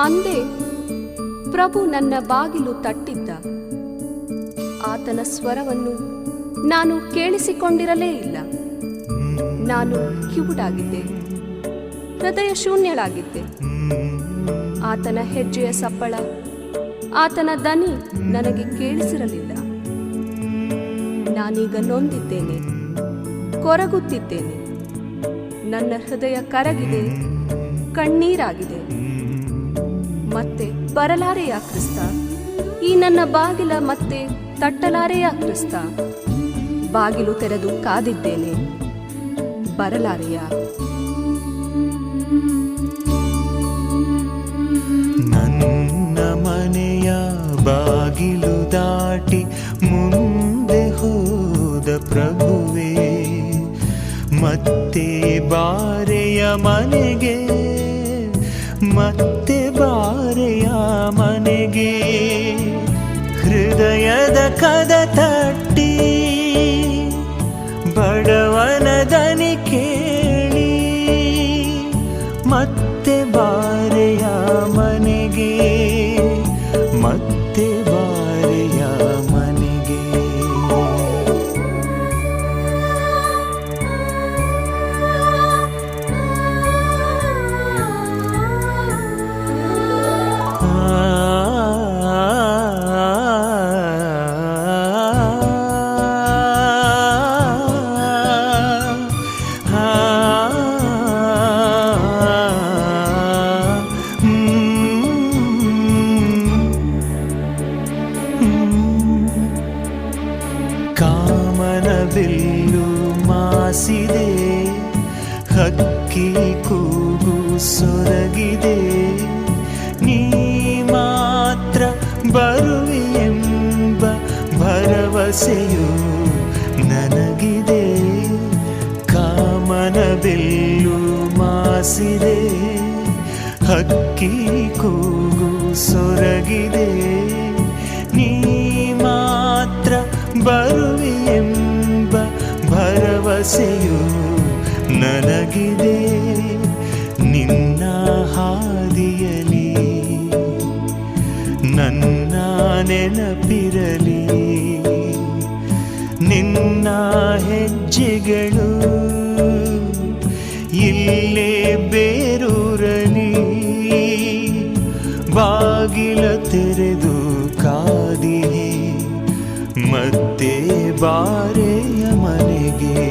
ಅಂದೇ ಪ್ರಭು ನನ್ನ ಬಾಗಿಲು ತಟ್ಟಿದ್ದ. ಆತನ ಸ್ವರವನ್ನು ನಾನು ಕೇಳಿಸಿಕೊಂಡಿರಲೇ ಇಲ್ಲ. ನಾನು ಕಿವುಡಾಗಿದ್ದೆ. ಹೃದಯ ಶೂನ್ಯಳಾಗಿದ್ದೆ. ಆತನ ಹೆಜ್ಜೆಯ ಸಪ್ಪಳ, ಆತನ ದನಿ ನನಗೆ ಕೇಳಿಸಿರಲಿಲ್ಲ. ನಾನೀಗ ನೊಂದಿದ್ದೇನೆ, ಕೊರಗುತ್ತಿದ್ದೇನೆ. ನನ್ನ ಹೃದಯ ಕರಗಿದೆ, ಕಣ್ಣೀರಾಗಿದೆ. ಮತ್ತೆ ಬರಲಾರೆಯ ಕ್ರಿಸ್ತ? ಈ ನನ್ನ ಬಾಗಿಲ ಮತ್ತೆ ತಟ್ಟಲಾರೆಯಾ ಕ್ರಿಸ್ತ? ಬಾಗಿಲು ತೆರೆದು ಕಾದಿದ್ದೇನೆ. ಬರಲಾರೆಯ? ನನ್ನ ಮನೆಯ ಬಾಗಿಲು ದಾಟಿ ಮುಂದೆ ಹೋದ ಪ್ರಭುವೇ, ಮತ್ತೆ ಬಾರೆಯ ಮನೆಗೆ, ಮತ್ತೆ ಬಾರೆಯ ಮನೆಗೆ ಹೃದಯದ ಕದ ತಟ್ಟಿ ಕಾಮನವಿಲ್ಲು ಮಾಸಿದೆ, ಹಕ್ಕಿ ಕೂಗು ಸೊರಗಿದೆ. ನೀ ಮಾತ್ರ ಬರುವೆ ಎಂಬ ಭರವಸೆಯು ನನಗಿದೆ. ಕಾಮನ ಕಾಮನವಿಲ್ಲು ಮಾಸಿದೆ, ಹಕ್ಕಿ ಕೂಗು ಸೊರಗಿದೆ. ನೀ ಮಾತ್ರ ಬರುವೆ ಭರವಸೆಯು ನನಗಿದೆ. ನಿನ್ನ ಹಾದಿಯಲಿ ನನ್ನ ನೆನಪಿರಲಿ. ನಿನ್ನ ಹೆಜ್ಜೆಗಳು ಇಲ್ಲೇ ಬೇರೂರಲಿ. ಬಾಗಿಲ ತೆರೆದು ಕಾದಿಯೇ ಮತ್ತೆ ಬಾರೆಯ ಮನೆಗೆ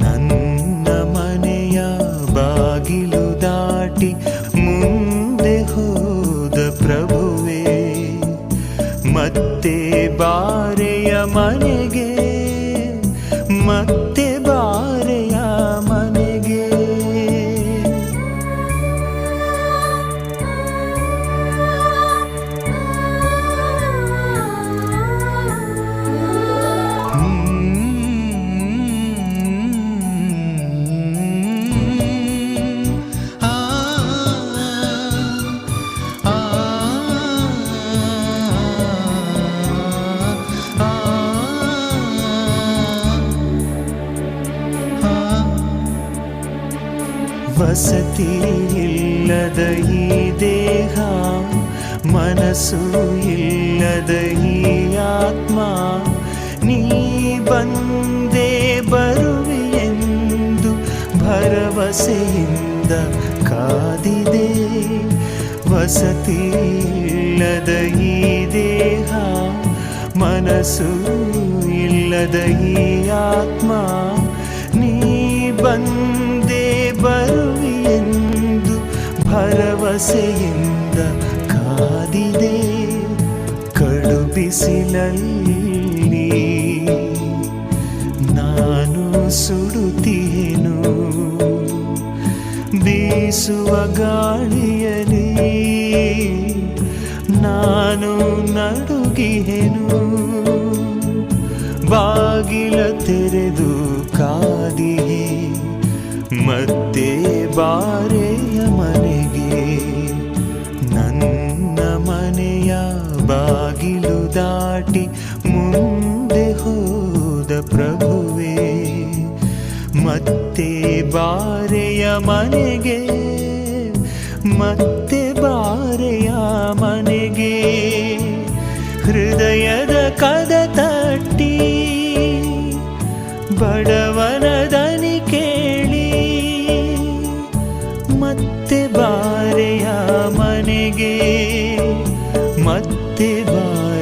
ನನ್ನ ಮನೆಯ ಬಾಗಿಲು ದಾಟಿ ಮುಂದೆ ಹೋದ ಪ್ರಭುವೇ ಮತ್ತೆ ಬಾರೆಯ ಮನೆಗೆ ಮತ್ತೆ ವಸತಿ ಇಲ್ಲದ ಈ ದೇಹ ಮನಸ್ಸು ಇಲ್ಲದ ಈ ಆತ್ಮ ನೀ ಬಂದೇ ಬರುವೆ ಎಂದು ಭರವಸೆಯಿಂದ ಕಾದಿದೆ ವಸತಿ ಇಲ್ಲದ ಈ ದೇಹ ಮನಸ್ಸು ಇಲ್ಲದ ಈ ಆತ್ಮ ಭರವಸೆಯಿಂದ ಕಾದಿದೆ ಕಡು ಬಿಸಿಲಲ್ಲಿ ನಾನು ಸುಡುತ್ತೇನು, ಬೀಸುವ ಗಾಳಿಯಲ್ಲಿ ನಾನು ನಡುಗಿಹೆನು ಬಾಗಿಲ ತೆರೆದು ಕಾದಿಯೇ, ಮತ್ತೆ ಬಾರೆಯ ಮತ್ತೆ ಬಾರೆಯ ಮನೆಗೆ, ಮತ್ತೆ ಬಾರೆಯ ಮನೆಗೆ. ಹೃದಯದ ಕದ ತಟ್ಟಿ, ಬಡವನ ದನಿ ಕೇಳಿ, ಮತ್ತೆ ಬಾರೆಯ ಮನೆಗೆ, ಮತ್ತೆ ಬಾರ